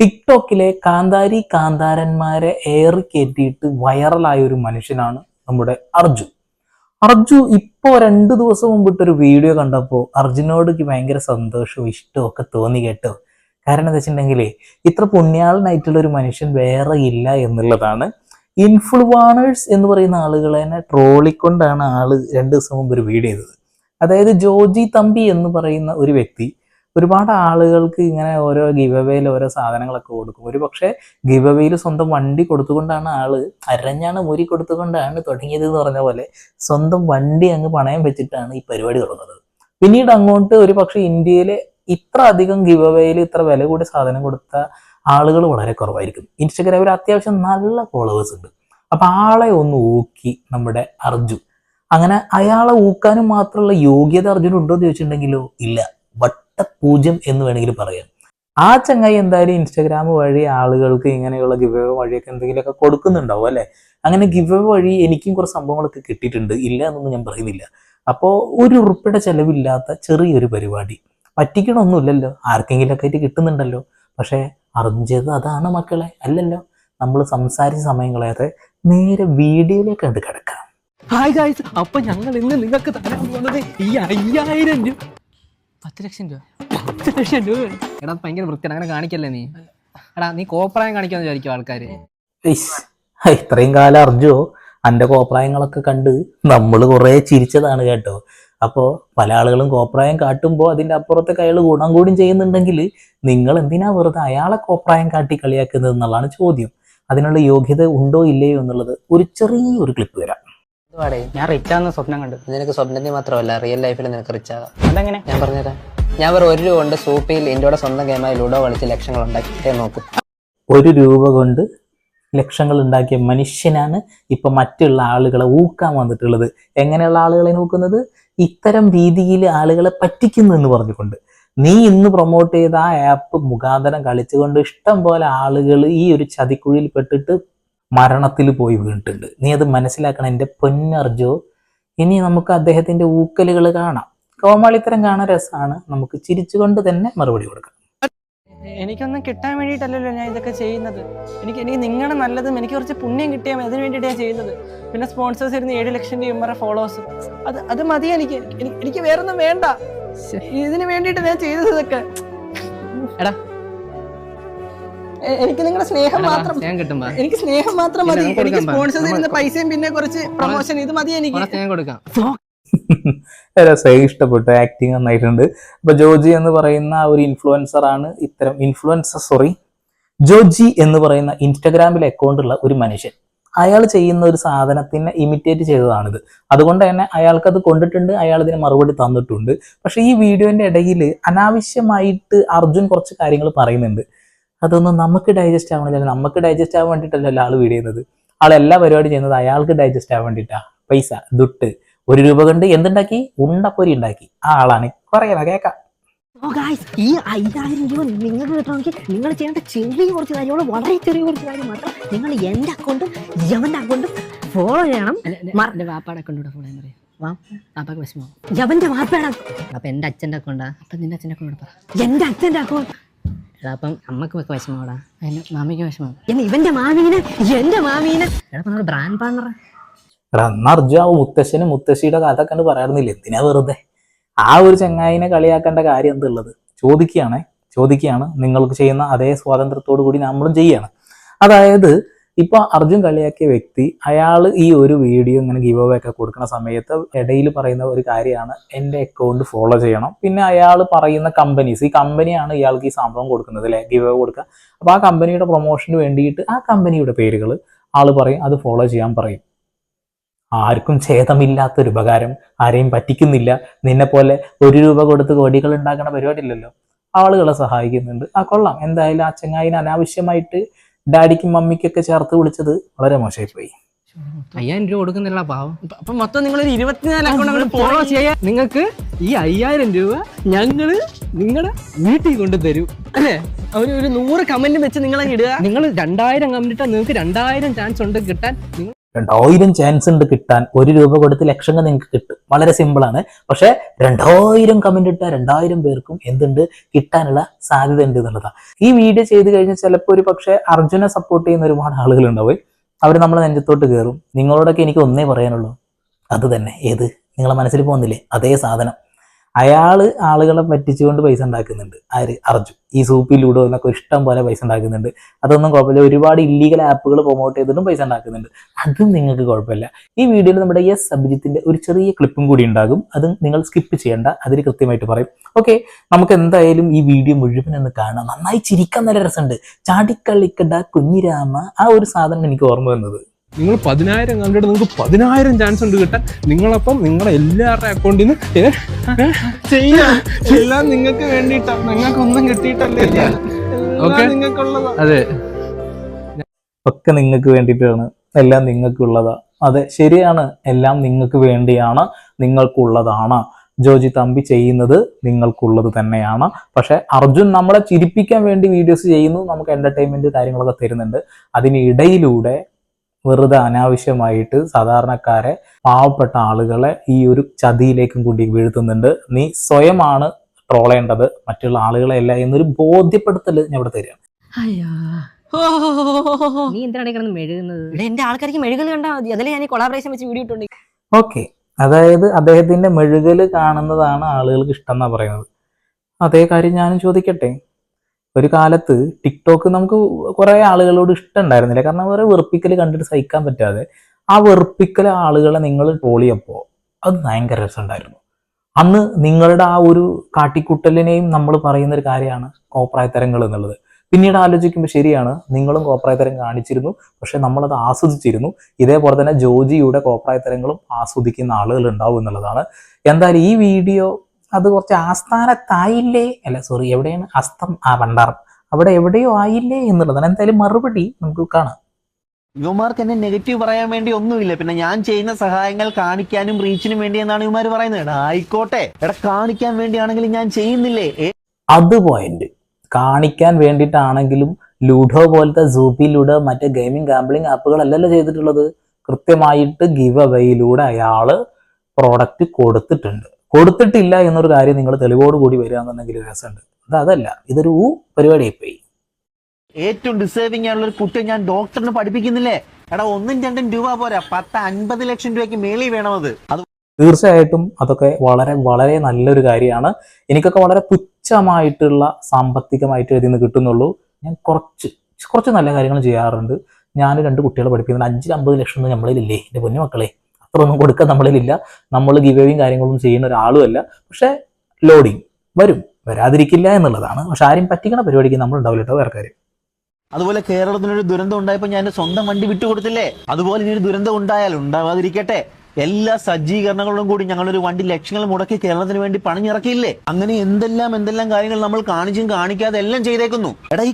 ടിക്ടോക്കിലെ കാന്താരി കാന്താരന്മാരെ ഏറി കയറ്റിയിട്ട് വൈറലായ ഒരു മനുഷ്യനാണ് നമ്മുടെ അർജു. അർജു ഇപ്പോ രണ്ടു ദിവസം മുമ്പിട്ടൊരു വീഡിയോ കണ്ടപ്പോൾ അർജുനോട് ഭയങ്കര സന്തോഷവും ഇഷ്ടവും ഒക്കെ തോന്നി കേട്ടോ. കാരണം എന്താ വെച്ചിട്ടുണ്ടെങ്കിൽ ഇത്ര പുണ്യാളനായിട്ടുള്ള ഒരു മനുഷ്യൻ വേറെ ഇല്ല എന്നുള്ളതാണ്. ഇൻഫ്ലുവാണേഴ്സ് എന്ന് പറയുന്ന ആളുകളെ ട്രോളിക്കൊണ്ടാണ് ആൾ രണ്ട് ദിവസം മുമ്പ് ഒരു വീഡിയോ ചെയ്തത്. അതായത് ജോജി തമ്പി എന്ന് പറയുന്ന ഒരു വ്യക്തി ഒരുപാട് ആളുകൾക്ക് ഇങ്ങനെ ഓരോ ഗിവവേയിൽ ഓരോ സാധനങ്ങളൊക്കെ കൊടുക്കും. ഒരു പക്ഷേ ഗിവവേയിൽ സ്വന്തം വണ്ടി കൊടുത്തുകൊണ്ടാണ് ആൾ അരഞ്ഞാണ് മുരി കൊടുത്തുകൊണ്ടാണ് തുടങ്ങിയത് എന്ന് പറഞ്ഞ പോലെ സ്വന്തം വണ്ടി അങ്ങ് പണയം വെച്ചിട്ടാണ് ഈ പരിപാടി തുടങ്ങുന്നത്. പിന്നീട് അങ്ങോട്ട് ഒരു പക്ഷേ ഇന്ത്യയിലെ ഇത്ര അധികം ഗിവവേയിൽ ഇത്ര വില കൂടി സാധനം കൊടുത്ത ആളുകൾ വളരെ കുറവായിരിക്കും ഇൻസ്റ്റഗ്രാമിൽ അത്യാവശ്യം നല്ല ഫോളോവേഴ്സ് ഉണ്ട്. അപ്പൊ ആളെ ഒന്ന് ഊക്കി നമ്മുടെ അർജുൻ. അങ്ങനെ അയാളെ ഊക്കാനും മാത്രമുള്ള യോഗ്യത അർജുൻ ഉണ്ടോ എന്ന് ചോദിച്ചിട്ടുണ്ടെങ്കിലോ ഇല്ല. വട്ട പൂജ്യം എന്ന് വേണമെങ്കിൽ പറയാം. ആ ചങ്ങായി എന്തായാലും ഇൻസ്റ്റാഗ്രാം വഴി ആളുകൾക്ക് ഇങ്ങനെയുള്ള ഗിവ് വഴിയൊക്കെ എന്തെങ്കിലുമൊക്കെ കൊടുക്കുന്നുണ്ടാവും അല്ലെ? അങ്ങനെ ഗിവ് വഴി എനിക്കും കുറച്ച് സംഭവങ്ങളൊക്കെ കിട്ടിയിട്ടുണ്ട്. ഇല്ല എന്നൊന്നും ഞാൻ പറയുന്നില്ല. അപ്പോൾ ഒരു ഉറുപ്പിയുടെ ചെലവില്ലാത്ത ചെറിയൊരു പരിപാടി. പറ്റിക്കണമൊന്നുമില്ലല്ലോ. ആർക്കെങ്കിലുമൊക്കെ ആയിട്ട് കിട്ടുന്നുണ്ടല്ലോ. പക്ഷേ അറിഞ്ഞത് അതാണ് മക്കളെ. അല്ലല്ലോ. നമ്മൾ സംസാരിച്ച സമയം കളയാതെ നേരെ വീഡിയോയിലേക്ക് കണ്ട് കിടക്കാം. ഹായ് അപ്പൊ ഞങ്ങൾ ഇന്ന് നിങ്ങൾക്ക് തരാൻ പോകുന്നത് ഈ അയ്യായിരം രൂപ പത്ത് ലക്ഷം രൂപ. പത്ത് ലക്ഷം രൂപ. എടാ ഭയങ്കര വൃത്തിയാണ്. അങ്ങനെ കാണിക്കല്ലേ നീ? എടാ നീ കോപ്രായം കാണിക്കാന്ന് വിചാരിക്കും ആൾക്കാര്. ഇത്രയും കാലം അർജു അന്റെ കോപ്രായങ്ങളൊക്കെ കണ്ട് നമ്മൾ കുറേ ചിരിച്ചതാണ് കേട്ടോ. അപ്പോൾ പല ആളുകളും കോപ്രായം കാട്ടുമ്പോൾ അതിന്റെ അപ്പുറത്തെ അയാൾ ഗുണം കൂടിയും ചെയ്യുന്നുണ്ടെങ്കിൽ നിങ്ങൾ എന്തിനാ വെറുതെ അയാളെ കോപ്രായം കാട്ടി കളിയാക്കുന്നത് എന്നുള്ളതാണ് ചോദ്യം. അതിനുള്ള യോഗ്യത ഉണ്ടോ ഇല്ലയോ എന്നുള്ളത് ഒരു ചെറിയൊരു ക്ലിപ്പ് തരാം. ഇതുവാടേ ഞാൻ റിച്ച് ആണെന്ന് സ്വപ്നം കണ്ടു. നിനക്ക് സ്വപ്നത്തിൽ മാത്രമല്ല റിയൽ ലൈഫിൽ നിനക്ക് റിച്ച് ആകാം. അതെങ്ങനെ? ഞാൻ പറഞ്ഞുതരാം. ഞാൻ വെറും ഒരു രൂപ കൊണ്ട് സൂപ്പിയിൽ ഇന്ത്യയുടെ സ്വന്തം ഗെയിമായി ലുഡോ കളിച്ച് ലക്ഷങ്ങൾ ഉണ്ടാക്കിയിട്ടേ നോക്കൂ. ഒരു രൂപ കൊണ്ട് ലക്ഷങ്ങൾ ഉണ്ടാക്കിയ മനുഷ്യനാണ് ഇപ്പൊ മറ്റുള്ള ആളുകളെ ഊക്കാൻ വന്നിട്ടുള്ളത്. എങ്ങനെയുള്ള ആളുകളെ നോക്കുന്നത്? ഇത്തരം രീതിയിൽ ആളുകളെ പറ്റിക്കുന്നു എന്ന് പറഞ്ഞുകൊണ്ട്. നീ ഇന്ന് പ്രൊമോട്ട് ചെയ്ത ആ ആപ്പ് മുഖാന്തരം കളിച്ചുകൊണ്ട് ഇഷ്ടം പോലെ ആളുകൾ ഈ ഒരു ചതിക്കുഴിയിൽ പെട്ടിട്ട് മരണത്തിൽ പോയി വീണിട്ടുണ്ട്. നീ അത് മനസ്സിലാക്കണം. എന്റെ പൊന്നർജോ ഇനി നമുക്ക് അദ്ദേഹത്തിന്റെ ഊക്കലുകൾ കാണാം. കോമാളിത്തരം കാണാൻ രസമാണ്. നമുക്ക് ചിരിച്ചുകൊണ്ട് തന്നെ മറുപടി കൊടുക്കാം. എനിക്കൊന്നും കിട്ടാൻ വേണ്ടിയിട്ടല്ലല്ലോ ഞാൻ ഇതൊക്കെ ചെയ്യുന്നത്. എനിക്ക് എനിക്ക് നിങ്ങളുടെ നല്ലതും എനിക്ക് കുറച്ച് പുണ്യം കിട്ടിയാൽ അതിന് വേണ്ടിയിട്ട് ഞാൻ ചെയ്യുന്നത്. പിന്നെ സ്പോൺസേഴ്സ് ഇരുന്ന് ഏഴ് ലക്ഷം രൂപ ഫോളോവേഴ്സ് അത് അത് മതി എനിക്ക്. എനിക്ക് എനിക്ക് വേറൊന്നും വേണ്ട. ഇതിന് വേണ്ടിയിട്ട് ഞാൻ ചെയ്തത് ഇതൊക്കെ എടാ. എനിക്ക് നിങ്ങളുടെ സ്നേഹം മാത്രം സ്നേഹം കിട്ടുമ്പോ എനിക്ക് സ്നേഹം മാത്രം മതി. എനിക്ക് സ്പോൺസർ ചെയ്യുന്ന പൈസയും പിന്നെ കുറച്ച് പ്രൊമോഷൻ ഇത് മതി എനിക്ക്. കൊടുക്കാം. രസമായി ഇഷ്ടപ്പെട്ടു. ആക്ടിങ് നന്നായിട്ടുണ്ട്. അപ്പൊ ജോജി എന്ന് പറയുന്ന ഒരു ഇൻഫ്ലുവൻസർ ആണ് ഇത്തരം ഇൻഫ്ലുവൻസർ സോറി ജോജി എന്ന് പറയുന്ന ഇൻസ്റ്റഗ്രാമിൽ അക്കൗണ്ടുള്ള ഒരു മനുഷ്യൻ. അയാൾ ചെയ്യുന്ന ഒരു സാധനത്തിനെ ഇമിറ്റേറ്റ് ചെയ്തതാണിത്. അതുകൊണ്ട് തന്നെ അയാൾക്ക് അത് കൊണ്ടിട്ടുണ്ട് അയാൾ ഇതിന് മറുപടി തന്നിട്ടുണ്ട്. പക്ഷെ ഈ വീഡിയോന്റെ ഇടയിൽ അനാവശ്യമായിട്ട് അർജുൻ കുറച്ച് കാര്യങ്ങൾ പറയുന്നുണ്ട്. അതൊന്നും നമുക്ക് ഡൈജസ്റ്റ് ആവണില്ല നമുക്ക് ഡൈജസ്റ്റ് ആവാൻ വേണ്ടിയിട്ടല്ലോ ആൾ വീട് ചെയ്യുന്നത്. ആൾ എല്ലാ പരിപാടി ചെയ്യുന്നത് അയാൾക്ക് ഡൈജസ്റ്റ് ആവാൻ വേണ്ടിയിട്ടാണ് പൈസ ദുട്ട് ഒരു രൂപ കൊണ്ട് എന്തുണ്ടാക്കി? ഉണ്ടപ്പൊരി ഉണ്ടാക്കി. ആ ആളാണ്. പറയാ കേക്കാം. ഈ അയ്യായിരം രൂപ നിങ്ങൾക്ക് കിട്ടണമെങ്കിൽ നിങ്ങൾ ചെയ്യേണ്ട ചെറിയ കുറച്ച് കാര്യങ്ങൾ വളരെ ചെറിയ കുറച്ച് കാര്യം മാത്രം നിങ്ങൾ എന്റെ അക്കൗണ്ടും യവന്റെ അക്കൗണ്ടും ഫോളോ ചെയ്യണം. എന്റെ വാപ്പാടെ അക്കൗണ്ട് ഫോളോ ചെയ്യാൻ പറയാം. വാ. വാപ്പാക്ക് വിഷമം. യവന്റെ വാപ്പയുടെ അപ്പൊ എന്റെ അച്ഛന്റെ അക്കൗണ്ടാ അപ്പൊ നിന്റെ അച്ഛന്റെ അക്കൗണ്ട് പറ. എന്റെ അച്ഛന്റെ അക്കൗണ്ട് എടാ അപ്പം അമ്മയ്ക്ക് വിഷമമാടാ. എന്റെ മാമിക്ക് വിഷമം. എന്ന് ഇവന്റെ മാമീനെ എന്റെ മാമീനെ. എടാ അപ്പൊ നമ്മുടെ ബ്രാൻഡ് പാർട്ണർ എടാ അന്ന് മുത്തശ്ശനും മുത്തശ്ശിയുടെ കഥ കണ്ട് പറയാറുന്നില്ല എന്തിനാ വെറുതെ? ആ ഒരു ചങ്ങായിനെ കളിയാക്കേണ്ട കാര്യം എന്തുള്ളത് ചോദിക്കുകയാണേ ചോദിക്കുകയാണ്. നിങ്ങൾക്ക് ചെയ്യുന്ന അതേ സ്വാതന്ത്ര്യത്തോടു കൂടി നമ്മളും ചെയ്യാണ്. അതായത് ഇപ്പൊ അർജുൻ കളിയാക്കിയ വ്യക്തി അയാൾ ഈ ഒരു വീഡിയോ ഇങ്ങനെ ഗീവ് അവേ ഒക്കെ കൊടുക്കുന്ന സമയത്ത് ഇടയിൽ പറയുന്ന ഒരു കാര്യമാണ് എന്റെ അക്കൗണ്ട് ഫോളോ ചെയ്യണം. പിന്നെ അയാൾ പറയുന്ന കമ്പനീസ് ഈ കമ്പനിയാണ് ഇയാൾക്ക് ഈ സംഭവം കൊടുക്കുന്നത് അല്ലെ? ഗീവ് അവേ കൊടുക്കുക. അപ്പൊ ആ കമ്പനിയുടെ പ്രൊമോഷന് വേണ്ടിയിട്ട് ആ കമ്പനിയുടെ പേരുകൾ ആൾ പറയും അത് ഫോളോ ചെയ്യാൻ പറയും. ആർക്കും ഛേദമില്ലാത്തൊരു ഉപകാരം ആരെയും പറ്റിക്കുന്നില്ല. നിന്നെ പോലെ ഒരു രൂപ കൊടുത്ത് കോടികൾ ഉണ്ടാക്കുന്ന പരിപാടി ഇല്ലല്ലോ ആളുകളെ സഹായിക്കുന്നുണ്ട്. ആ കൊള്ളാം. എന്തായാലും ആ ചങ്ങായിന് അനാവശ്യമായിട്ട് ഡാഡിക്കും മമ്മിക്കൊക്കെ ചേർത്ത് വിളിച്ചത് വളരെ മോശമായി പോയി അയ്യായിരം രൂപ കൊടുക്കുന്നില്ല പാവം. അപ്പൊ മൊത്തം നിങ്ങൾ ഒരു ഇരുപത്തിനാല് അക്കൗണ്ട് അങ്ങോട്ട് ഫോളോ ചെയ്യാൻ നിങ്ങൾക്ക് ഈ അയ്യായിരം രൂപ ഞങ്ങൾ നിങ്ങളെ വീട്ടിൽ കൊണ്ട് തരും അല്ലേ? ഒരു ഒരു നൂറ് കമന്റ് വെച്ച് നിങ്ങളെ ഇടുക. നിങ്ങൾ രണ്ടായിരം കമന്റ് ഇട്ടാൽ നിങ്ങൾക്ക് രണ്ടായിരം ചാൻസ് ഉണ്ട് കിട്ടാൻ. നിങ്ങൾ രണ്ടായിരം ചാൻസ് ഉണ്ട് കിട്ടാൻ. ഒരു രൂപ കൊടുത്ത് ലക്ഷങ്ങൾ നിങ്ങൾക്ക് കിട്ടും. വളരെ സിമ്പിളാണ് പക്ഷേ രണ്ടായിരം കമന്റ് ഇട്ട രണ്ടായിരം പേർക്കും എന്തുണ്ട്? കിട്ടാനുള്ള സാധ്യത ഉണ്ട് എന്നുള്ളതാണ് ഈ വീഡിയോ ചെയ്ത് കഴിഞ്ഞാൽ ചിലപ്പോൾ ഒരു പക്ഷേ അർജുനെ സപ്പോർട്ട് ചെയ്യുന്ന ഒരുപാട് ആളുകൾ ഉണ്ടാവും അവർ നമ്മളെ നെഞ്ചത്തോട്ട് കയറും നിങ്ങളോടൊക്കെ എനിക്ക് ഒന്നേ പറയാനുള്ളൂ. അത് തന്നെ. ഏത്? നിങ്ങളെ മനസ്സിൽ പോകുന്നില്ലേ? അതേ സാധനം. അയാൾ ആളുകളെ പറ്റിച്ചുകൊണ്ട് പൈസ ഉണ്ടാക്കുന്നുണ്ട്. ആര്? അർജു ഈ സൂപ്പി ലൂഡോ എന്നൊക്കെ ഇഷ്ടം പോലെ പൈസ ഉണ്ടാക്കുന്നുണ്ട്. അതൊന്നും കുഴപ്പമില്ല. ഒരുപാട് ഇല്ലീഗൽ ആപ്പുകൾ പ്രൊമോട്ട് ചെയ്തിട്ടും പൈസ ഉണ്ടാക്കുന്നുണ്ട്. അതും നിങ്ങൾക്ക് കുഴപ്പമില്ല. ഈ വീഡിയോയിൽ നമ്മുടെ എസ് അഭിജിത്തിന്റെ ഒരു ചെറിയ ക്ലിപ്പും കൂടി ഉണ്ടാകും. അതും നിങ്ങൾ സ്കിപ്പ് ചെയ്യേണ്ട. അതിൽ കൃത്യമായിട്ട് പറയും. ഓക്കെ നമുക്ക് എന്തായാലും ഈ വീഡിയോ മുഴുവൻ ഒന്ന് കാണാം. നന്നായി ചിരിക്കാൻ നല്ല രസമുണ്ട്. ചാടിക്കളിക്കട കുഞ്ഞിരാമ. ആ ഒരു സാധനം എനിക്ക് ഓർമ്മ വന്നത്. നിങ്ങൾ പതിനായിരം കണ്ടിട്ട് നിങ്ങൾക്ക് പതിനായിരം ചാൻസ് ഉണ്ട് കിട്ടാൻ നിങ്ങളപ്പം നിങ്ങളെ എല്ലാവരുടെ അക്കൗണ്ടിൽ നിന്ന് എല്ലാം നിങ്ങൾക്ക് ചെയ്യാം. എല്ലാം നിങ്ങൾക്ക് ഒന്നും നിങ്ങൾക്കൊന്നും കിട്ടിയിട്ടല്ലേ ഓക്കെ. നിങ്ങൾക്കുള്ളതാ. അതെ. ഒക്കെ നിങ്ങൾക്ക് വേണ്ടിയിട്ടാണ്. എല്ലാം നിങ്ങൾക്കുള്ളതാ. അതെ ശരിയാണ്. എല്ലാം നിങ്ങൾക്ക് വേണ്ടിയാണ് നിങ്ങൾക്കുള്ളതാണ്. ജോജി തമ്പി ചെയ്യുന്നത് നിങ്ങൾക്കുള്ളത് തന്നെയാണ്. പക്ഷെ അർജുൻ നമ്മളെ ചിരിപ്പിക്കാൻ വേണ്ടി വീഡിയോസ് ചെയ്യുന്നു. നമുക്ക് എന്റർടൈൻമെന്റ് കാര്യങ്ങളൊക്കെ തരുന്നുണ്ട്. അതിനിടയിലൂടെ വെറുതെ അനാവശ്യമായിട്ട് സാധാരണക്കാരെ പാവപ്പെട്ട ആളുകളെ ഈ ഒരു ചതിയിലേക്കും കൂടി വീഴ്ത്തുന്നുണ്ട്. നീ സ്വയമാണ് ട്രോൾ ചെയ്യേണ്ടത് മറ്റുള്ള ആളുകളെ അല്ല എന്നൊരു ബോധ്യപ്പെടുത്തൽ ഞാൻ ഇവിടെ തരികയാണ്. നീ എന്തിനാണ് കിടന്ന് മെഴുകുന്നത്? എന്റെ ആൾക്കാർക്ക് മെഴുകൽ കണ്ടാൽ മതി. അതിലെ ഞാൻ കൊളാബറേഷൻ വെച്ച് വീഡിയോ ഇട്ടുണ്ട് ഓക്കെ. അതായത് അദ്ദേഹത്തിന്റെ മെഴുകൽ കാണുന്നതാണ് ആളുകൾക്ക് ഇഷ്ടം എന്നാ പറയുന്നത്. അതേ കാര്യം ഞാനും ചോദിക്കട്ടെ? ഒരു കാലത്ത് ടിക്ടോക്ക് നമുക്ക് കുറെ ആളുകളോട് ഇഷ്ടം ഉണ്ടായിരുന്നില്ല. കാരണം വേറെ വെറുപ്പിക്കൽ കണ്ടിട്ട് സഹിക്കാൻ പറ്റാതെ ആ വെറുപ്പിക്കൽ ആളുകളെ നിങ്ങൾ ട്രോളിയപ്പോ അത് ഭയങ്കര രസമുണ്ടായിരുന്നു. അന്ന് നിങ്ങളുടെ ആ ഒരു കാട്ടിക്കുട്ടലിനെയും നമ്മൾ പറയുന്ന ഒരു കാര്യമാണ് കോപ്രായത്തരങ്ങൾ എന്നുള്ളത്. പിന്നീട് ആലോചിക്കുമ്പോൾ ശരിയാണ് നിങ്ങളും കോപ്രായത്തരം കാണിച്ചിരുന്നു പക്ഷെ നമ്മളത് ആസ്വദിച്ചിരുന്നു. ഇതേപോലെ തന്നെ ജോജിയുടെ കോപ്രായത്തരങ്ങളും ആസ്വദിക്കുന്ന ആളുകൾ ഉണ്ടാവും എന്നുള്ളതാണ്. എന്തായാലും ഈ വീഡിയോ അത് കുറച്ച് ആസ്ഥാനത്തായില്ലേ? അല്ല സോറി എവിടെയാണ് അസ്തം? ആ ഭണ്ഡാരം. അവിടെ എവിടെയോ ആയില്ലേ എന്നുള്ളതാണ്. എന്തായാലും മറുപടി നമുക്ക് കാണാം. യുവമാർക്ക് എന്നെ നെഗറ്റീവ് പറയാൻ വേണ്ടി ഒന്നുമില്ല. പിന്നെ ഞാൻ ചെയ്യുന്ന സഹായങ്ങൾ കാണിക്കാനും റീച്ചിനും വേണ്ടി എന്നാണ് യുവമാർ പറയുന്നത്. എടാ ആയിക്കോട്ടെ. എടാ കാണിക്കാൻ വേണ്ടിയാണെങ്കിലും ഞാൻ ചെയ്യുന്നില്ലേ? അത് പോയിന്റ് കാണിക്കാൻ വേണ്ടിയിട്ടാണെങ്കിലും ലൂഡോ പോലത്തെ സൂപ്പി ലൂഡോ മറ്റേ ഗെയിമിംഗ് ഗാംബ്ലിംഗ് ആപ്പുകളല്ലല്ലോ ചെയ്തിട്ടുള്ളത്. കൃത്യമായിട്ട് ഗിവ് അവയിലൂടെ അയാൾ പ്രോഡക്റ്റ് കൊടുത്തിട്ടുണ്ട്. കൊടുത്തിട്ടില്ല എന്നൊരു കാര്യം നിങ്ങൾ തെളിവോട് കൂടി വരിക എന്നുണ്ടെങ്കിൽ രസമുണ്ട്. അത് അതല്ല ഇതൊരു പരിപാടി പോയി ഏറ്റവും ഡിസേർവിംഗ് ആയുള്ള ഒരു കുട്ടിയെ ഞാൻ ഡോക്ടറിന് പഠിപ്പിക്കുന്നില്ലേ? എടാ ഒന്നും രണ്ടും രൂപ പോരാ. പത്ത് അൻപത് ലക്ഷം രൂപയ്ക്ക് മേളി വേണം അത്. അത് തീർച്ചയായിട്ടും അതൊക്കെ വളരെ വളരെ നല്ലൊരു കാര്യമാണ്. എനിക്കൊക്കെ വളരെ പുച്ഛമായിട്ടുള്ള സാമ്പത്തികമായിട്ട് ഇതിൽ നിന്ന് കിട്ടുന്നുള്ളൂ. ഞാൻ കുറച്ച് കുറച്ച് നല്ല കാര്യങ്ങൾ ചെയ്യാറുണ്ട്. ഞാൻ രണ്ട് കുട്ടികളെ പഠിപ്പിക്കുന്നത് അഞ്ച് അമ്പത് ലക്ഷം ഒന്നും നമ്മളിലില്ലേ എന്റെ പൊന്നു മക്കളെ? അത്ര ഒന്നും കൊടുക്കാൻ നമ്മളിലില്ല. നമ്മൾ ഗിവേയും കാര്യങ്ങളൊന്നും ചെയ്യുന്ന ഒരാളുമല്ല. പക്ഷേ ലോഡിങ് വരും. വരാതിരിക്കില്ല എന്നുള്ളതാണ്. പക്ഷെ ആരും പറ്റിക്കണ പരിപാടിക്ക് നമ്മൾ ഉണ്ടാവില്ല കേട്ടോ വേറെ കാര്യം അതുപോലെ കേരളത്തിനൊരു ദുരന്തം ഉണ്ടായപ്പോൾ ഞാൻ സ്വന്തം വണ്ടി വിട്ടുകൊടുത്തില്ലേ? അതുപോലെ ഇനി ഒരു ദുരന്തം ഉണ്ടായാൽ ഉണ്ടാവാതിരിക്കട്ടെ. എല്ലാ സജ്ജീകരണങ്ങളും കൂടി ഞങ്ങളൊരു വണ്ടി ലക്ഷങ്ങൾ മുടക്കി കേരളത്തിന് വേണ്ടി പണിഞ്ഞിറക്കിയില്ലേ? അങ്ങനെ എന്തെല്ലാം എന്തെല്ലാം കാര്യങ്ങൾ നമ്മൾ കാണിച്ചും കാണിക്കാതെ എല്ലാം ചെയ്തേക്കുന്നു. എടാ ഈ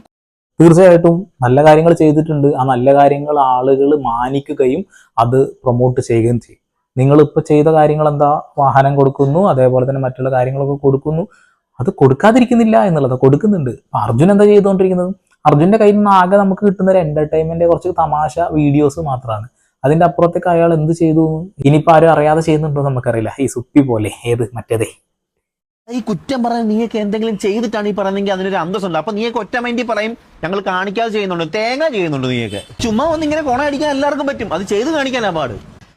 തീർച്ചയായിട്ടും നല്ല കാര്യങ്ങൾ ചെയ്തിട്ടുണ്ട്. ആ നല്ല കാര്യങ്ങൾ ആളുകൾ മാനിക്കുകയും അത് പ്രൊമോട്ട് ചെയ്യുകയും ചെയ്യും. നിങ്ങൾ ഇപ്പോൾ ചെയ്ത കാര്യങ്ങൾ എന്താ വാഹനം കൊടുക്കുന്നു അതേപോലെ തന്നെ മറ്റുള്ള കാര്യങ്ങളൊക്കെ കൊടുക്കുന്നു. അത് കൊടുക്കാതിരിക്കുന്നില്ല എന്നുള്ളത്. കൊടുക്കുന്നുണ്ട്. അർജുൻ എന്താ ചെയ്തുകൊണ്ടിരിക്കുന്നത്? അർജുന്റെ കയ്യിൽ നിന്ന് ആകെ നമുക്ക് കിട്ടുന്ന ഒരു എന്റർടൈൻമെന്റ് കുറച്ച് തമാശ വീഡിയോസ് മാത്രമാണ്. അതിന്റെ അപ്പുറത്തേക്ക് അയാൾ എന്ത് ചെയ്തു? ഇനിയിപ്പോൾ ഇനിയിപ്പോ ആരും അറിയാതെ ചെയ്യുന്നുണ്ടോ നമുക്കറിയില്ല. ഈ സുപ്പി പോലെ. ഏത്? മറ്റേതേ. ഈ കുറ്റം പറഞ്ഞ നീയൊക്കെ എന്തെങ്കിലും ചെയ്തിട്ടാണ് ഈ പറയുന്നെങ്കിൽ അതിനൊരു അന്തസ്സുണ്ട്. അപ്പൊ നീയൊക്കെ ഒറ്റ മൈൻഡി പറയും ഞങ്ങൾ കാണിക്കാതെ ചെയ്യുന്നുണ്ട് തേങ്ങ ചെയ്യുന്നുണ്ട് നീയൊക്കെ. ചുമ്മാ ഒന്ന് ഇങ്ങനെ കൊണയടിക്കാൻ എല്ലാവർക്കും പറ്റും. അത് ചെയ്ത് കാണിക്കാനാ പാട്.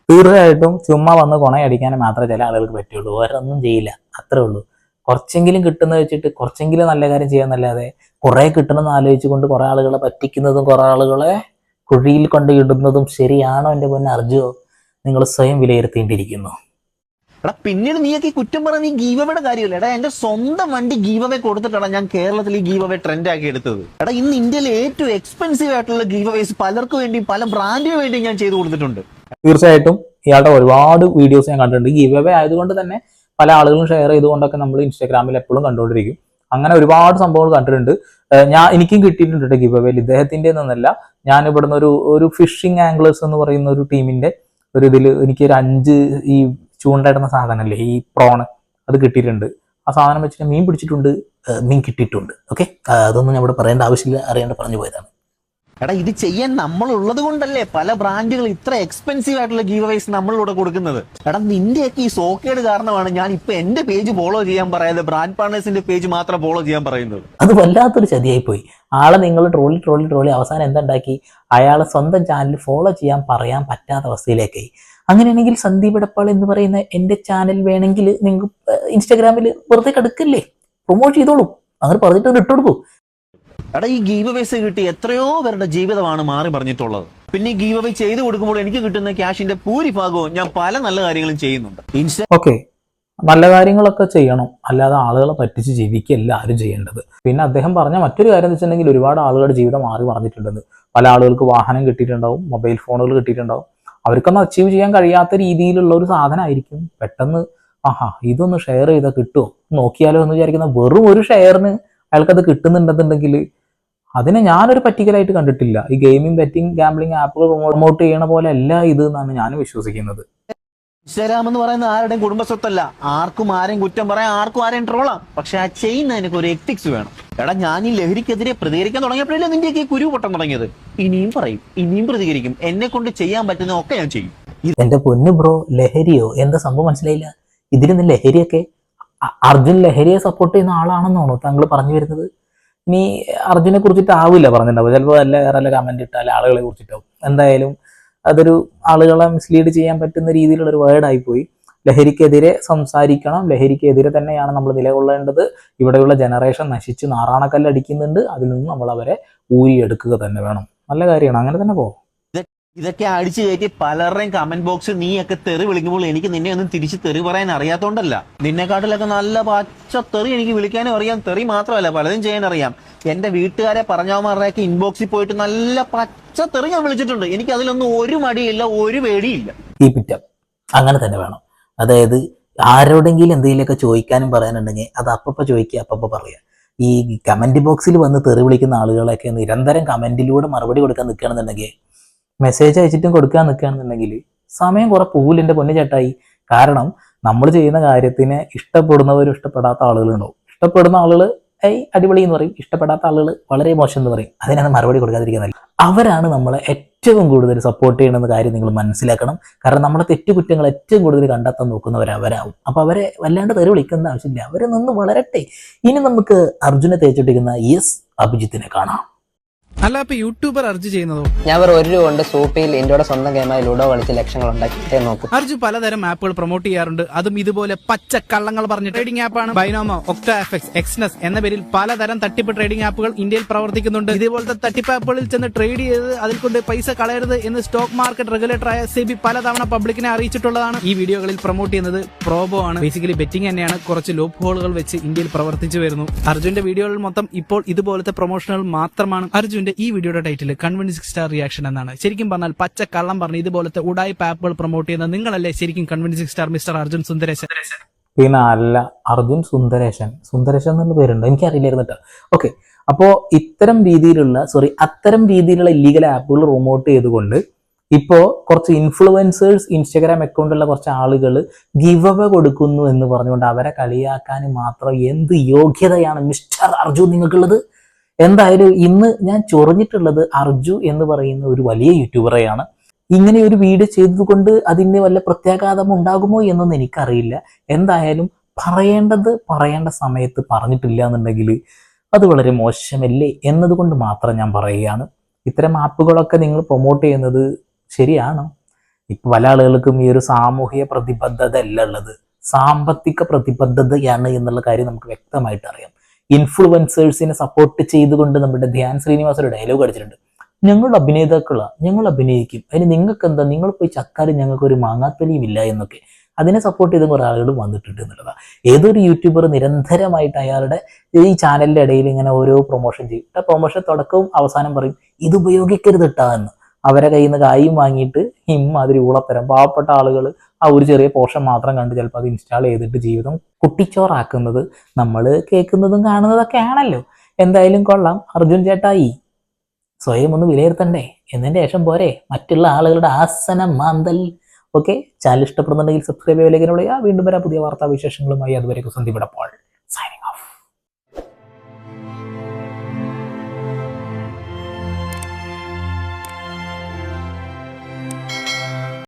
തീർച്ചയായിട്ടും ചുമ്മാ വന്ന് കൊണയടിക്കാൻ മാത്രമേ ചില ആളുകൾക്ക് പറ്റുള്ളൂ. വേറൊന്നും ചെയ്യില്ല. അത്രേ ഉള്ളൂ. കുറച്ചെങ്കിലും കിട്ടുന്ന വെച്ചിട്ട് കുറച്ചെങ്കിലും നല്ല കാര്യം ചെയ്യാന്നല്ലാതെ കുറെ കിട്ടണമെന്ന് ആലോചിച്ചുകൊണ്ട് കുറെ ആളുകളെ പറ്റിക്കുന്നതും കുറെ ആളുകളെ കുഴിയിൽ കൊണ്ട് ഇടുന്നതും ശരിയാണോ എന്റെ പൊന്നെ അർജുവോ നിങ്ങൾ സ്വയം വിലയിരുത്തേണ്ടിയിരിക്കുന്നു എടാ പിന്നീട് നീയൊക്കെ കുറ്റം പറഞ്ഞ നീ ഗീവവയുടെ കാര്യമല്ല? എടാ എന്റെ സ്വന്തം വണ്ടി ഗീവവേ കൊടുത്തിട്ടാണ് ഞാൻ കേരളത്തിൽ ഈ ഗീവവേ ട്രെൻഡ് ആക്കി എടുത്തത്. എടാ ഇന്ന് ഇന്ത്യയിലെ ഏറ്റവും എക്സ്പെൻസീവ് ആയിട്ടുള്ള ഗീവവേസ് പലർക്കും വേണ്ടിയും പല ബ്രാൻഡിന് വേണ്ടിയും ഞാൻ ചെയ്തു കൊടുത്തിട്ടുണ്ട്. തീർച്ചയായിട്ടും ഇയാളുടെ ഒരുപാട് വീഡിയോസ് ഞാൻ കണ്ടിട്ടുണ്ട്. ഗീവവേ ആയതുകൊണ്ട് തന്നെ പല ആളുകളും ഷെയർ ചെയ്തുകൊണ്ടൊക്കെ നമ്മൾ ഇൻസ്റ്റാഗ്രാമിൽ എപ്പോഴും കണ്ടുകൊണ്ടിരിക്കും. അങ്ങനെ ഒരുപാട് സംഭവങ്ങൾ കണ്ടിട്ടുണ്ട്. ഞാൻ എനിക്കും കിട്ടിയിട്ടുണ്ട് ഗിവ് അവേയിൽ ഇദ്ദേഹത്തിന്റെ എന്നല്ല ഞാൻ ഇവിടുന്ന് ഒരു ഒരു ഫിഷിംഗ് ആംഗ്ലേഴ്സ് എന്ന് പറയുന്ന ഒരു ടീമിന്റെ ഒരു ഇതിൽ എനിക്ക് ഒരു അഞ്ച് ഈ ചൂണ്ടയിടുന്ന സാധനമല്ലേ? ഈ പ്രോണ് അത് കിട്ടിയിട്ടുണ്ട്. ആ സാധനം വെച്ചിട്ട് മീൻ പിടിച്ചിട്ടുണ്ട് മീൻ കിട്ടിയിട്ടുണ്ട്. ഓക്കെ? അതൊന്നും ഞാൻ ഇവിടെ പറയേണ്ട ആവശ്യമില്ല. അറിയാണ്ട് പറഞ്ഞു പോയതാണ്. എടാ ഇത് ചെയ്യാൻ നമ്മൾ ഉള്ളത് കൊണ്ടല്ലേ പല ബ്രാൻഡുകൾ ഇത്ര എക്സ്പെൻസീവ് ആയിട്ടുള്ള ഗീവ് വൈസ് നമ്മളിവിടെ കൊടുക്കുന്നത്? എടാ നിന്റെയൊക്കെ ഈ സോക്കേട് കാരണമാണ് ഞാൻ ഇപ്പൊ എന്റെ പേജ് ഫോളോ ചെയ്യാൻ പറയാതെ ബ്രാൻഡ് പാർട്ണേഴ്സിന്റെ പേജ് മാത്രം ഫോളോ ചെയ്യാൻ പറയുന്നത്. അത് വല്ലാത്തൊരു ചതിയായി പോയി ആളെ നിങ്ങൾ ട്രോളി ട്രോളി ട്രോളി അവസാനം എന്തുണ്ടാക്കി? അയാളെ സ്വന്തം ചാനൽ ഫോളോ ചെയ്യാൻ പറയാൻ പറ്റാത്ത അവസ്ഥയിലേക്കായി. അങ്ങനെയാണെങ്കിൽ സന്ദീപ് എടപ്പാൾ എന്ന് പറയുന്ന എന്റെ ചാനൽ വേണമെങ്കിൽ നിങ്ങൾക്ക് ഇൻസ്റ്റാഗ്രാമിൽ വെറുതെ കടുക്കില്ലേ? പ്രൊമോട്ട് ചെയ്തോളൂ. അങ്ങനെ പറഞ്ഞിട്ട് ഇട്ട് ഇട്ടുകൊടുക്കൂ. എടാ ഈ ഗീവ് അവേസ് കിട്ടി എത്രയോ പേരുടെ ജീവിതമാണ് മാറി പറഞ്ഞിട്ടുള്ളത് പിന്നെ ഈ ഗീവ് അവേ ചെയ്ത് കൊടുക്കുമ്പോൾ എനിക്ക് കിട്ടുന്ന ക്യാഷിന്റെ ഭൂരിഭാഗവും ഞാൻ പല നല്ല കാര്യങ്ങളും ചെയ്യുന്നുണ്ട്. Insta okay. നല്ല കാര്യങ്ങളൊക്കെ ചെയ്യണം. അല്ലാതെ ആളുകളെ പറ്റിച്ച് ജീവിക്കുകയല്ല ആരും ചെയ്യേണ്ടത്. പിന്നെ അദ്ദേഹം പറഞ്ഞ മറ്റൊരു കാര്യം എന്ന് വെച്ചിട്ടുണ്ടെങ്കിൽ ഒരുപാട് ആളുകളുടെ ജീവിതം മാറി പറഞ്ഞിട്ടുണ്ടെന്ന് പല ആളുകൾക്ക് വാഹനം കിട്ടിയിട്ടുണ്ടാവും മൊബൈൽ ഫോണുകൾ കിട്ടിയിട്ടുണ്ടാവും. അവർക്കൊന്നും അച്ചീവ് ചെയ്യാൻ കഴിയാത്ത രീതിയിലുള്ള ഒരു സാധനമായിരിക്കും പെട്ടെന്ന് ആഹാ ഇതൊന്ന് ഷെയർ ചെയ്താൽ കിട്ടുമോ നോക്കിയാലോ? എന്ന് വിചാരിക്കുന്ന വെറും ഒരു ഷെയറിന് അയാൾക്കത് കിട്ടുന്നുണ്ടെന്നുണ്ടെങ്കിൽ അതിനെ ഞാനൊരു പറ്റിക്കലായിട്ട് കണ്ടിട്ടില്ല. ഈ ഗെയിമിംഗ് ബെറ്റിംഗ് ഗാംബ്ലിംഗ് ആപ്പുകൾ പ്രൊമോട്ട് ചെയ്യണ പോലെ അല്ല ഇത് എന്നാണ് ഞാൻ വിശ്വസിക്കുന്നത്. ഇൻസ്റ്റാഗ്രാം എന്ന് പറയുന്നത് ആരുടെയും കുടുംബ സ്വത്തല്ല ആർക്കും ആരെയും കുറ്റം പറയാം ആർക്കും ആരെയും ട്രോളാം പക്ഷെ ആ ചെയ്യുന്നതിനൊക്കെ ഒരു എത്തിക്സ് വേണം. എടാ ഞാൻ ഈ ലഹരിക്കെതിരെ പ്രതികരിക്കാൻ തുടങ്ങിയപ്പോഴല്ലേ ഈ കുരു പൊട്ടം തുടങ്ങിയത്? ഇനിയും പറയും. ഇനിയും പ്രതികരിക്കും. എന്നെ കൊണ്ട് ചെയ്യാൻ പറ്റുന്ന ഒക്കെ ഞാൻ ചെയ്യും. എന്റെ പൊന്നു ബ്രോ ലഹരിയോ? എന്താ സംഭവം മനസ്സിലായില്ല. ഇതിന് ലഹരിയൊക്കെ അർജുൻ ലഹരിയെ സപ്പോർട്ട് ചെയ്യുന്ന ആളാണെന്നാണോ താങ്കൾ പറഞ്ഞു വരുന്നത്? ഇനി അർജുനെ കുറിച്ചിട്ട് ആവില്ല പറഞ്ഞിട്ടുണ്ടാവും ചിലപ്പോൾ അല്ല വേറെ വല്ല കമന്റ് ഇട്ടാൽ ആളുകളെ കുറിച്ചിട്ടാവും. എന്തായാലും അതൊരു ആളുകളെ മിസ്ലീഡ് ചെയ്യാൻ പറ്റുന്ന രീതിയിലുള്ള ഒരു വേർഡായി പോയി ലഹരിക്കെതിരെ സംസാരിക്കണം. ലഹരിക്കെതിരെ തന്നെയാണ് നമ്മൾ നിലകൊള്ളേണ്ടത്. ഇവിടെയുള്ള ജനറേഷൻ നശിച്ച് നാറാണക്കല്ലടിക്കുന്നുണ്ട് അതിൽ നിന്ന് നമ്മൾ അവരെ ഊരിയെടുക്കുക തന്നെ വേണം. നല്ല കാര്യമാണ്. അങ്ങനെ തന്നെ പോകും ഇതൊക്കെ അടിച്ചു കയറ്റി പലരുടെയും കമന്റ് ബോക്സിൽ നീയൊക്കെ തെറി വിളിക്കുമ്പോൾ എനിക്ക് നിന്നെ ഒന്നും തിരിച്ച് തെറി പറയാൻ അറിയാത്തോണ്ടല്ല. നിന്നെക്കാട്ടിലൊക്കെ നല്ല പച്ച തെറി എനിക്ക് വിളിക്കാനും അറിയാം. തെറി മാത്രമല്ല പലതും ചെയ്യാൻ അറിയാം. എന്റെ വീട്ടുകാരെ പറഞ്ഞവന്മാരുടെയൊക്കെ ഇൻബോക്സിൽ പോയിട്ട് നല്ല പച്ച തെറി ഞാൻ വിളിച്ചിട്ടുണ്ട്. എനിക്ക് അതിലൊന്നും ഒരു മടിയില്ല ഒരു പേടിയില്ല. ഈ പിറ്റം അങ്ങനെ തന്നെ വേണം. അതായത് ആരോടെങ്കിലും എന്തെങ്കിലുമൊക്കെ ചോദിക്കാനും പറയാനുണ്ടെങ്കിൽ അത് അപ്പപ്പ ചോദിക്കുക അപ്പപ്പ പറയുക. ഈ കമന്റ് ബോക്സിൽ വന്ന് തെറി വിളിക്കുന്ന ആളുകളൊക്കെ നിരന്തരം കമന്റിലൂടെ മറുപടി കൊടുക്കാൻ നിൽക്കുകയാണെന്നുണ്ടെങ്കിൽ മെസ്സേജ് അയച്ചിട്ടും കൊടുക്കാൻ നിൽക്കുകയാണെന്നുണ്ടെങ്കിൽ സമയം കുറെ പൂലിന്റെ പൊന്നു ചേട്ടായി കാരണം നമ്മൾ ചെയ്യുന്ന കാര്യത്തിന് ഇഷ്ടപ്പെടുന്നവരും ഇഷ്ടപ്പെടാത്ത ആളുകളുണ്ടാവും. ഇഷ്ടപ്പെടുന്ന ആളുകൾ ഏയ് അടിപൊളി എന്ന് പറയും. ഇഷ്ടപ്പെടാത്ത ആളുകൾ വളരെ മോശം എന്ന് പറയും. അതിനാണ് മറുപടി കൊടുക്കാതിരിക്കുന്നത്. അവരാണ് നമ്മളെ ഏറ്റവും കൂടുതൽ സപ്പോർട്ട് ചെയ്യണമെന്ന കാര്യം നിങ്ങൾ മനസ്സിലാക്കണം. കാരണം നമ്മുടെ തെറ്റുകുറ്റങ്ങൾ ഏറ്റവും കൂടുതൽ കണ്ടെത്താൻ നോക്കുന്നവർ അവരാവും. അപ്പോൾ അവരെ വല്ലാണ്ട് തെറി വിളിക്കേണ്ട ആവശ്യമില്ല. അവരെ നിന്ന് വളരട്ടെ. ഇനി നമുക്ക് അർജുനെ തേച്ചിട്ടിരിക്കുന്ന എസ് അഭിജിത്തിനെ കാണാം. അല്ല അപ്പൊ യൂട്യൂബർ അർജു ചെയ്യുന്നതോ? ഞാൻ വെറും ഒരു രൂപ കൊണ്ട് സൂപ്പിയിൽ ഇന്ത്യയുടെ സ്വന്തം ഗെയിമായി ലുഡോ കളിച്ച് ലക്ഷങ്ങൾ ഉണ്ടാക്കിയിട്ടേ നോക്കും. അർജു പലതരം ആപ്പുകൾ പ്രൊമോട്ട് ചെയ്യാറുണ്ട്. അതും ഇതുപോലെ പച്ച കള്ളങ്ങൾ പറഞ്ഞ ട്രേഡിംഗ് ആപ്പാണ് ബൈനോമോ ഒക്ടോ എഫക്സ് എക്സ്നസ് എന്ന പേരിൽ പലതരം തട്ടിപ്പ് ട്രേഡിംഗ് ആപ്പുകൾ ഇന്ത്യയിൽ പ്രവർത്തിക്കുന്നുണ്ട്. ഇതുപോലത്തെ തട്ടിപ്പ് ആപ്പുകളിൽ ചെന്ന് ട്രേഡ് ചെയ്ത് അതിൽ കൊണ്ട് പൈസ കളയരുത് എന്ന് സ്റ്റോക്ക് മാർക്കറ്റ് റെഗുലേറ്ററായ സെബി പലതവണ പബ്ലിക്കിനെ അറിയിച്ചിട്ടുള്ളതാണ്. ഈ വീഡിയോകളിൽ പ്രൊമോട്ട് ചെയ്യുന്നത് പ്രോബോ ആണ്. ബേസിക്കലി ബെറ്റിംഗ് തന്നെയാണ്. കുറച്ച് ലോപ്പ് ഹോളുകൾ വെച്ച് ഇന്ത്യയിൽ പ്രവർത്തിച്ചു വരുന്നു. അർജുന്റെ വീഡിയോകളിൽ മൊത്തം ഇപ്പോൾ ഇതുപോലത്തെ പ്രൊമോഷനുകൾ മാത്രമാണ്. അർജുന്റെ ഈ വീഡിയോയുടെ ടൈറ്റിൽ കൺവിൻസിംഗ് സ്റ്റാർ റിയാക്ഷൻ എന്നാണ്. ശരിക്കും പറഞ്ഞാൽ പച്ച കള്ളം പറഞ്ഞ് ഇതുപോലത്തെ ഉടായി ആപ്പുകൾ പ്രൊമോട്ട് ചെയ്യുന്ന നിങ്ങളല്ലേ ശരിക്കും convincing star mister Arjun Sundaresan? പിന്നെ അല്ല അർജുൻ സുന്ദരേശൻ. സുന്ദരേശൻ എന്നുള്ള പേരുണ്ട്? എനിക്കറിയില്ലായിരുന്നു കേട്ടോ. ഓക്കെ അപ്പോൾ ഇത്തരം രീതിയിലുള്ള സോറി അത്തരം രീതിയിലുള്ള ഇല്ലീഗൽ ആപ്പുകൾ പ്രൊമോട്ട് ചെയ്തുകൊണ്ട് ഇപ്പോ കുറച്ച് ഇൻഫ്ലുവൻസേഴ്സ് ഇൻസ്റ്റഗ്രാം അക്കൗണ്ടുള്ള കുറച്ച് ആളുകൾ ഗിവ് അവ കൊടുക്കുന്നു എന്ന് പറഞ്ഞുകൊണ്ട് അവരെ കളിയാക്കാൻ മാത്രം എന്ത് യോഗ്യതയാണ് മിസ്റ്റർ അർജുൻ നിങ്ങൾക്കുള്ളത്? എന്തായാലും ഇന്ന് ഞാൻ ചൊറിഞ്ഞിട്ടുള്ളത് അർജു എന്ന് പറയുന്ന ഒരു വലിയ യൂട്യൂബറെയാണ്. ഇങ്ങനെ ഒരു വീഡിയോ ചെയ്തതുകൊണ്ട് അതിന് വല്ല പ്രത്യാഘാതം ഉണ്ടാകുമോ എന്നൊന്നും എനിക്കറിയില്ല. എന്തായാലും പറയേണ്ടത് പറയേണ്ട സമയത്ത് പറഞ്ഞിട്ടില്ല എന്നുണ്ടെങ്കിൽ അത് വളരെ മോശമല്ലേ എന്നതുകൊണ്ട് മാത്രം ഞാൻ പറയുകയാണ്. ഇത്തരം ആപ്പുകളൊക്കെ നിങ്ങൾ പ്രൊമോട്ട് ചെയ്യുന്നത് ശരിയാണോ. ഇപ്പൊ പല ആളുകൾക്കും ഈ ഒരു സാമൂഹിക പ്രതിബദ്ധത അല്ല ഉള്ളത്. സാമ്പത്തിക പ്രതിബദ്ധതയാണ് എന്നുള്ള കാര്യം നമുക്ക് വ്യക്തമായിട്ട് അറിയാം. ഇൻഫ്ലുവൻസേഴ്സിനെ സപ്പോർട്ട് ചെയ്തുകൊണ്ട് നമ്മുടെ ധ്യാൻ ശ്രീനിവാസ് ഒരു ഡയലോഗ് അടിച്ചിട്ടുണ്ട്. ഞങ്ങൾ അഭിനേതാക്കളാ ഞങ്ങൾ അഭിനയിക്കും. അതിന് നിങ്ങൾക്ക് എന്താ നിങ്ങൾ പോയി ചക്കാരി ഞങ്ങൾക്ക് ഒരു മാങ്ങാത്തൊലിയും ഇല്ല എന്നൊക്കെ. അതിനെ സപ്പോർട്ട് ചെയ്ത കുറേ ആളുകൾ വന്നിട്ടുണ്ട് എന്നുള്ളതാണ് ഏതൊരു യൂട്യൂബർ നിരന്തരമായിട്ട് അയാളുടെ ഈ ചാനലിന്റെ ഇടയിൽ ഇങ്ങനെ ഓരോ പ്രൊമോഷൻ ചെയ്യും. ആ പ്രൊമോഷൻ തുടക്കവും അവസാനം പറയും ഇത് ഉപയോഗിക്കരുത് ഇട്ടാ എന്ന്. അവരെ കയ്യിൽ നിന്ന് കായും വാങ്ങിയിട്ട് ഇമ്മാതിരി ഊളത്തരം. പാവപ്പെട്ട ആളുകൾ ആ ഒരു ചെറിയ പോർഷൻ മാത്രം കണ്ട് ചിലപ്പോൾ അത് ഇൻസ്റ്റാൾ ചെയ്തിട്ട് ജീവിതം കുട്ടിച്ചോറാക്കുന്നത് നമ്മൾ കേൾക്കുന്നതും കാണുന്നതൊക്കെ ആണല്ലോ. എന്തായാലും കൊള്ളാം. അർജുൻ ചേട്ടായി സ്വയം ഒന്ന് വിലയിരുത്തണ്ടേ? എന്നതിന്റെ ശേഷം പോരെ. മറ്റുള്ള ആളുകളുടെ ആസന മാന്തൽ. ഓക്കെ? ചാനൽ ഇഷ്ടപ്പെടുന്നുണ്ടെങ്കിൽ സബ്സ്ക്രൈബ് ചെയ്യുക വീണ്ടും വരാം പുതിയ വാർത്താ വിശേഷങ്ങളുമായി അതുവരെ സന്ധിപ്പെടപ്പോൾ